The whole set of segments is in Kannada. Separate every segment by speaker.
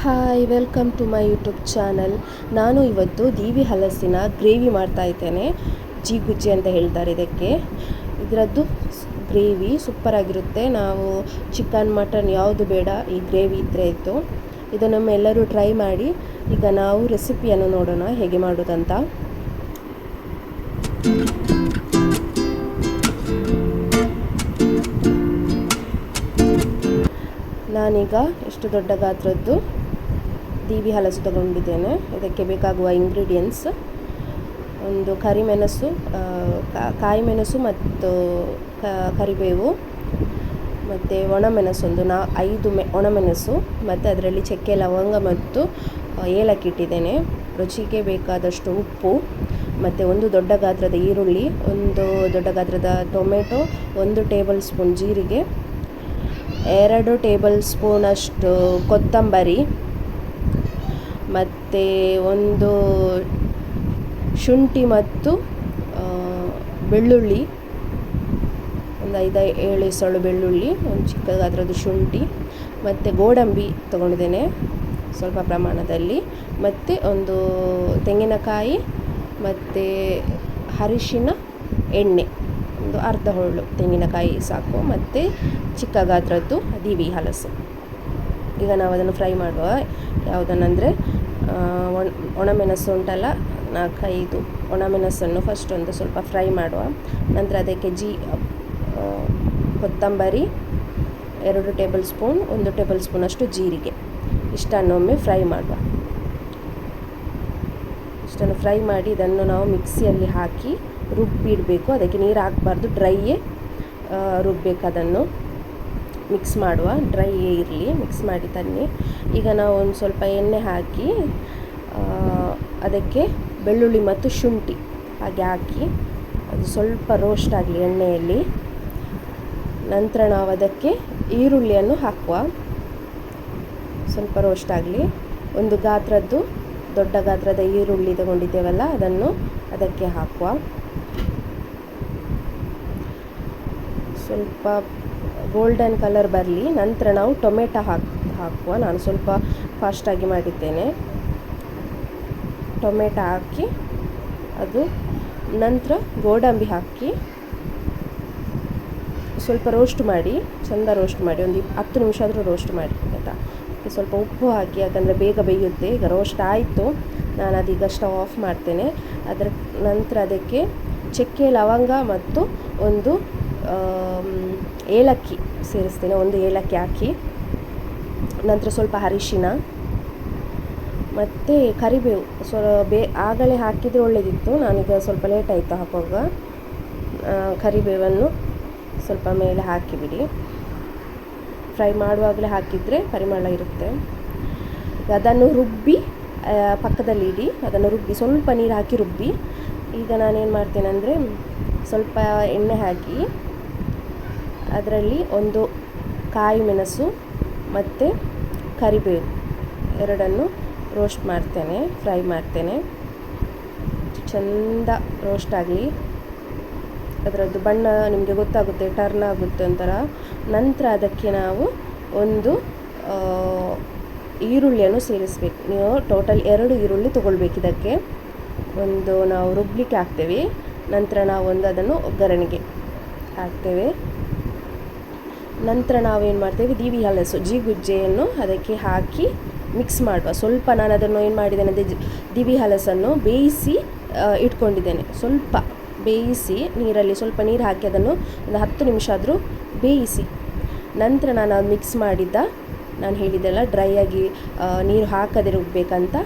Speaker 1: Hi welcome to my YouTube channel ನಾನು ಇವತ್ತು ದೀವಿ ಹಲಸಿನ ಗ್ರೇವಿ ಮಾಡ್ತಾ ಇದ್ದೇನೆ. ಜೀಗುಜ್ಜಿ ಅಂತ ಹೇಳ್ತಾರೆ ಇದಕ್ಕೆ. ಇದರದ್ದು ಗ್ರೇವಿ ಸೂಪರಾಗಿರುತ್ತೆ. ನಾವು ಚಿಕನ್, ಮಟನ್ ಯಾವುದು ಬೇಡ ಈ ಗ್ರೇವಿ ಇದ್ದರೆ ಇತ್ತು ಇದನ್ನೊಮ್ಮೆ ಎಲ್ಲರೂ ಟ್ರೈ ಮಾಡಿ. ಈಗ ನಾವು ರೆಸಿಪಿಯನ್ನು ನೋಡೋಣ. ಹೇಗೆ ಮಾಡೋದಂತ. ನಾನೀಗ ಎಷ್ಟು ದೊಡ್ಡ ಗಾತ್ರದ್ದು ದೀವಿ ಹಲಸು ತಗೊಂಡಿದ್ದೇನೆ. ಇದಕ್ಕೆ ಬೇಕಾಗುವ ಇಂಗ್ರೀಡಿಯೆಂಟ್ಸ್ ಒಂದು ಕರಿಮೆಣಸು ಕಾಯಿ ಮೆಣಸು ಮತ್ತು ಕರಿಬೇವು, ಮತ್ತು ಒಣಮೆಣಸು ಒಂದು ನಾ, ಐದು ಮೆ ಒಣಮೆಣಸು ಮತ್ತು ಅದರಲ್ಲಿ ಚಕ್ಕೆ, ಲವಂಗ ಮತ್ತು ಏಲಕ್ಕಿ ಇಟ್ಟಿದ್ದೇನೆ. ರುಚಿಗೆ ಬೇಕಾದಷ್ಟು ಉಪ್ಪು, ಮತ್ತು ಒಂದು ದೊಡ್ಡ ಗಾತ್ರದ ಈರುಳ್ಳಿ, ಒಂದು ದೊಡ್ಡ ಗಾತ್ರದ ಟೊಮೆಟೊ, ಒಂದು ಟೇಬಲ್ ಸ್ಪೂನ್ ಜೀರಿಗೆ, ಎರಡು ಟೇಬಲ್ ಸ್ಪೂನಷ್ಟು ಕೊತ್ತಂಬರಿ ಮತ್ತು ಒಂದು ಶುಂಠಿ ಮತ್ತು ಬೆಳ್ಳುಳ್ಳಿ. ಒಂದು ಐದು ಏಳು ಸೊಳ್ಳು ಬೆಳ್ಳುಳ್ಳಿ, ಒಂದು ಚಿಕ್ಕ ಗಾತ್ರದ ಶುಂಠಿ, ಮತ್ತು ಗೋಡಂಬಿ ತೊಗೊಂಡಿದ್ದೇನೆ ಸ್ವಲ್ಪ ಪ್ರಮಾಣದಲ್ಲಿ. ಮತ್ತು ಒಂದು ತೆಂಗಿನಕಾಯಿ, ಮತ್ತು ಅರಿಶಿನ, ಎಣ್ಣೆ, ಒಂದು ಅರ್ಧ ಹೊಳ್ಳು ತೆಂಗಿನಕಾಯಿ ಸಾಕು, ಮತ್ತು ಚಿಕ್ಕ ಗಾತ್ರದ್ದು ದೀವಿ ಹಲಸು. ಈಗ ನಾವು ಅದನ್ನು ಫ್ರೈ ಮಾಡುವ. ಯಾವುದನ್ನಂದರೆ ಒಣ ಒಣಮೆಣಸು ಉಂಟಲ್ಲ ನಾಲ್ಕೈದು ಒಣಮೆಣಸನ್ನು ಫಸ್ಟ್ ಒಂದು ಸ್ವಲ್ಪ ಫ್ರೈ ಮಾಡುವ. ನಂತರ ಅದಕ್ಕೆ ಜೀ ಕೊತ್ತಂಬರಿ, ಎರಡು ಟೇಬಲ್ ಸ್ಪೂನ್, ಒಂದು ಟೇಬಲ್ ಸ್ಪೂನಷ್ಟು ಜೀರಿಗೆ. ಇಷ್ಟನ್ನೊಮ್ಮೆ ಫ್ರೈ ಮಾಡುವ. ಇಷ್ಟನ್ನು ಫ್ರೈ ಮಾಡಿ ಇದನ್ನು ನಾವು ಮಿಕ್ಸಿಯಲ್ಲಿ ಹಾಕಿ ರುಬ್ಬಿಡಬೇಕು. ಅದಕ್ಕೆ ನೀರು ಹಾಕಬಾರ್ದು, ಡ್ರೈಯೇ ರುಬ್ಬಬೇಕು ಅದನ್ನು. ಮಿಕ್ಸ್ ಮಾಡುವ ಡ್ರೈ ಇರಲಿ ಮಿಕ್ಸ್ ಮಾಡಿ ತನ್ನಿ. ಈಗ ನಾವು ಒಂದು ಸ್ವಲ್ಪ ಎಣ್ಣೆ ಹಾಕಿ ಅದಕ್ಕೆ ಬೆಳ್ಳುಳ್ಳಿ ಮತ್ತು ಶುಂಠಿ ಹಾಗೆ ಹಾಕಿ, ಅದು ಸ್ವಲ್ಪ ರೋಸ್ಟ್ ಆಗಲಿ ಎಣ್ಣೆಯಲ್ಲಿ. ನಂತರ ನಾವು ಅದಕ್ಕೆ ಈರುಳ್ಳಿಯನ್ನು ಹಾಕುವ. ಸ್ವಲ್ಪ ರೋಸ್ಟ್ ಆಗಲಿ. ಒಂದು ಗಾತ್ರದ್ದು, ದೊಡ್ಡ ಗಾತ್ರದ ಈರುಳ್ಳಿ ತಗೊಂಡಿದ್ದೇವಲ್ಲ, ಅದನ್ನು ಅದಕ್ಕೆ ಹಾಕುವ. ಸ್ವಲ್ಪ ಗೋಲ್ಡನ್ ಕಲರ್ ಬರಲಿ, ನಂತರ ನಾವು ಟೊಮೆಟೊ ಹಾಕಿ, ಹಾಕುವ. ನಾನು ಸ್ವಲ್ಪ ಫಾಸ್ಟಾಗಿ ಮಾಡಿದ್ದೇನೆ. ಟೊಮೆಟೊ ಹಾಕಿ, ಅದು ನಂತರ ಗೋಡಂಬಿ ಹಾಕಿ, ಸ್ವಲ್ಪ ರೋಸ್ಟ್ ಮಾಡಿ, ಚೆಂದ ರೋಸ್ಟ್ ಮಾಡಿ, ಒಂದು ಹತ್ತು ನಿಮಿಷ ಆದರೂ ರೋಸ್ಟ್ ಮಾಡಿ, ಆಯಿತಾ? ಅದಕ್ಕೆ ಸ್ವಲ್ಪ ಉಪ್ಪು ಹಾಕಿ, ಯಾಕಂದರೆ ಬೇಗ ಬೇಯುತ್ತೆ, ಈಗ ರೋಸ್ಟ್ ಆಯಿತು. ನಾನು ಅದೀಗ ಸ್ಟವ್ ಆಫ್ ಮಾಡ್ತೇನೆ. ಅದರ ನಂತರ ಅದಕ್ಕೆ ಚಕ್ಕೆ, ಲವಂಗ ಮತ್ತು ಒಂದು ಏಲಕ್ಕಿ ಸೇರಿಸ್ತೀನಿ, ಒಂದು ಏಲಕ್ಕಿ ಹಾಕಿ. ನಂತರ ಸ್ವಲ್ಪ ಅರಿಶಿನ. ಮತ್ತು ಕರಿಬೇವು. ಸ್ವ ಬೇ, ಆಗಲೇ ಹಾಕಿದರೆ ಒಳ್ಳೆಯದಿತ್ತು ನಾನೀಗ ಸ್ವಲ್ಪ ಲೇಟ್ ಆಯಿತು ಹಾಕುವಾಗ. ಕರಿಬೇವನ್ನು ಸ್ವಲ್ಪ ಮೇಲೆ ಹಾಕಿಬಿಡಿ. ಫ್ರೈ ಮಾಡುವಾಗಲೇ ಹಾಕಿದರೆ ಪರಿಮಳ ಇರುತ್ತೆ. ಅದನ್ನು ರುಬ್ಬಿ ಪಕ್ಕದಲ್ಲಿ ಇಡಿ. ಅದನ್ನು ರುಬ್ಬಿ, ಸ್ವಲ್ಪ ನೀರು ಹಾಕಿ ರುಬ್ಬಿ. ಈಗ ನಾನೇನು ಮಾಡ್ತೇನೆ ಅಂದರೆ ಸ್ವಲ್ಪ ಎಣ್ಣೆ ಹಾಕಿ ಅದರಲ್ಲಿ ಒಂದು ಕಾಯಿ ಮೆಣಸು ಮತ್ತು ಕರಿಬೇವು ಎರಡನ್ನು ರೋಸ್ಟ್ ಮಾಡ್ತೇನೆ ಫ್ರೈ ಮಾಡ್ತೇನೆ. ಚಂದ ರೋಸ್ಟ್ ಆಗಲಿ. ಅದರದ್ದು ಬಣ್ಣ ನಿಮಗೆ ಗೊತ್ತಾಗುತ್ತೆ ಟರ್ನ್ ಆಗುತ್ತೆ ಒಂಥರ. ನಂತರ ಅದಕ್ಕೆ ನಾವು ಒಂದು ಈರುಳ್ಳಿಯನ್ನು ಸೇರಿಸಬೇಕು. ನೀವು ಟೋಟಲ್ ಎರಡು ಈರುಳ್ಳಿ ತೊಗೊಳ್ಬೇಕು ಇದಕ್ಕೆ. ಒಂದು ನಾವು ರುಬ್ಲಿಕ್ಕೆ ಹಾಕ್ತೇವೆ. ನಂತರ ನಾವು ಒಂದು ಅದನ್ನು ಒಗ್ಗರಣೆಗೆ ಹಾಕ್ತೇವೆ. ನಂತರ ನಾವೇನು ಮಾಡ್ತೇವೆ, ದೀವಿ ಹಲಸು, ಜೀಗುಜ್ಜೆಯನ್ನು ಅದಕ್ಕೆ ಹಾಕಿ ಮಿಕ್ಸ್ ಮಾಡುವ. ಸ್ವಲ್ಪ ನಾನು ಅದನ್ನು ಏನು ಮಾಡಿದ್ದೇನೆ ಅಂದರೆ, ದಿವಿ ಹಲಸನ್ನು ಬೇಯಿಸಿ ಇಟ್ಕೊಂಡಿದ್ದೇನೆ. ಸ್ವಲ್ಪ ಬೇಯಿಸಿ ನೀರಲ್ಲಿ ಸ್ವಲ್ಪ ನೀರು ಹಾಕಿ ಅದನ್ನು ಒಂದು ಹತ್ತು ನಿಮಿಷ ಆದರೂ ಬೇಯಿಸಿ. ನಂತರ ನಾನು ಅದು ಮಿಕ್ಸ್ ಮಾಡಿದ್ದ, ನಾನು ಹೇಳಿದ್ದೆಲ್ಲ ಡ್ರೈ ಆಗಿ ನೀರು ಹಾಕದೆ ರುಬ್ಬೇಕಂತ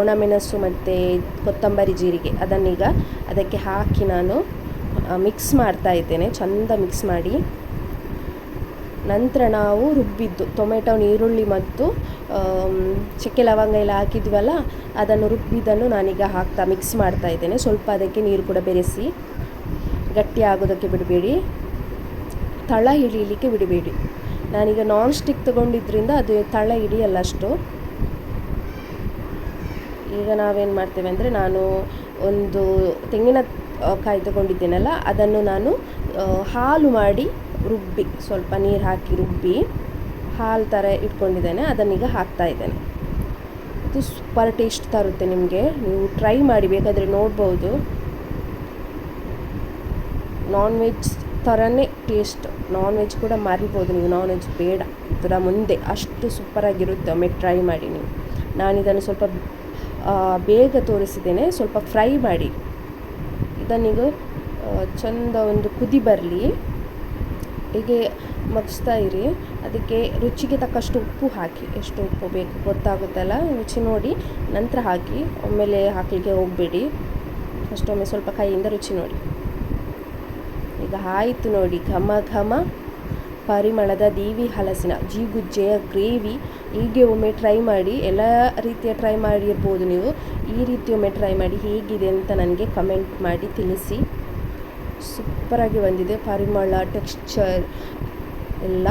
Speaker 1: ಒಣಮೆಣಸು ಮತ್ತು ಕೊತ್ತಂಬರಿ ಜೀರಿಗೆ ಅದನ್ನೀಗ ಅದಕ್ಕೆ ಹಾಕಿ ನಾನು ಮಿಕ್ಸ್ ಮಾಡ್ತಾ ಇದ್ದೇನೆ. ಚಂದ ಮಿಕ್ಸ್ ಮಾಡಿ. ನಂತರ ನಾವು ರುಬ್ಬಿದ್ದು ಟೊಮೆಟೊ, ಈರುಳ್ಳಿ ಮತ್ತು ಚಕ್ಕೆ ಲವಂಗ ಎಲ್ಲ ಹಾಕಿದ್ವಲ್ಲ, ಅದನ್ನು ರುಬ್ಬಿದ್ದನ್ನು ನಾನೀಗ ಹಾಕ್ತಾ ಮಿಕ್ಸ್ ಮಾಡ್ತಾ ಇದ್ದೇನೆ. ಸ್ವಲ್ಪ ಅದಕ್ಕೆ ನೀರು ಕೂಡ ಬೆರೆಸಿ ಗಟ್ಟಿ ಆಗೋದಕ್ಕೆ ಬಿಡಬೇಡಿ. ತಳ ಹಿಡಿಯಲಿಕ್ಕೆ ಬಿಡಬೇಡಿ. ನಾನೀಗ ನಾನ್ ಸ್ಟಿಕ್ ತಗೊಂಡಿದ್ದರಿಂದ ಅದು ತಳ ಹಿಡಿಯಲ್ಲ ಅಷ್ಟು. ಈಗ ನಾವೇನು ಮಾಡ್ತೇವೆ ಅಂದರೆ, ನಾನು ಒಂದು ತೆಂಗಿನ ಕಾಯಿ ತಗೊಂಡಿದ್ದೇನಲ್ಲ, ಅದನ್ನು ನಾನು ಹಾಲು ಮಾಡಿ ರುಬ್ಬಿ, ಸ್ವಲ್ಪ ನೀರು ಹಾಕಿ ರುಬ್ಬಿ, ಹಾಲು ಥರ ಇಟ್ಕೊಂಡಿದ್ದೇನೆ, ಅದನ್ನೀಗ ಹಾಕ್ತಾ ಇದ್ದೇನೆ. ಇದು ಸೂಪರ್ ಟೇಸ್ಟ್ ತರುತ್ತೆ ನಿಮಗೆ, ನೀವು ಟ್ರೈ ಮಾಡಿ, ಬೇಕಾದರೆ ನೋಡ್ಬೋದು. ನಾನ್ ವೆಜ್ ಥರನೇ ಟೇಸ್ಟ್ ನಾನ್ ವೆಜ್ ಕೂಡ ಮರಿಬೋದು ನೀವು ನಾನ್ ವೆಜ್ ಬೇಡ ಇದರ ಮುಂದೆ ಅಷ್ಟು ಸೂಪರಾಗಿರುತ್ತೆ ಒಮ್ಮೆ ಟ್ರೈ ಮಾಡಿ ನೀವು. ನಾನಿದನ್ನು ಸ್ವಲ್ಪ ಬೇಗ ತೋರಿಸಿದ್ದೇನೆ. ಸ್ವಲ್ಪ ಫ್ರೈ ಮಾಡಿ. ಇದನ್ನೀಗ ಚಂದ ಒಂದು ಕುದಿ ಬರಲಿ. ಹೀಗೆ ಮಗಿಸ್ತಾ ಇರಿ. ಅದಕ್ಕೆ ರುಚಿಗೆ ತಕ್ಕಷ್ಟು ಉಪ್ಪು ಹಾಕಿ. ಎಷ್ಟು ಉಪ್ಪು ಬೇಕು ಗೊತ್ತಾಗುತ್ತಲ್ಲ? ರುಚಿ ನೋಡಿ. ನಂತರ ಹಾಕಿ. ಒಮ್ಮೆಲೆ ಹಾಕಲಿಕ್ಕೆ ಹೋಗಬೇಡಿ. ಅಷ್ಟೊಮ್ಮೆ ಸ್ವಲ್ಪ ಕೈಯಿಂದ ರುಚಿ ನೋಡಿ. ಈಗ ಆಯಿತು ನೋಡಿ. ಘಮ ಘಮ. ಪರಿಮಳದ ದೇವಿ ಹಲಸಿನ ಜೀಗುಜ್ಜೆಯ ಗ್ರೇವಿ ಹೀಗೆ ಒಮ್ಮೆ ಟ್ರೈ ಮಾಡಿ, ಎಲ್ಲ ರೀತಿಯ ಟ್ರೈ ಮಾಡಿರ್ಬೋದು ನೀವು. ಈ ರೀತಿ ಒಮ್ಮೆ ಟ್ರೈ ಮಾಡಿ ಹೇಗಿದೆ ಅಂತ ನನಗೆ ಕಮೆಂಟ್ ಮಾಡಿ ತಿಳಿಸಿ. ಸೂಪರಾಗಿ ಬಂದಿದೆ ಪರಿಮಳ ಟೆಕ್ಸ್ಚರ್ ಎಲ್ಲ.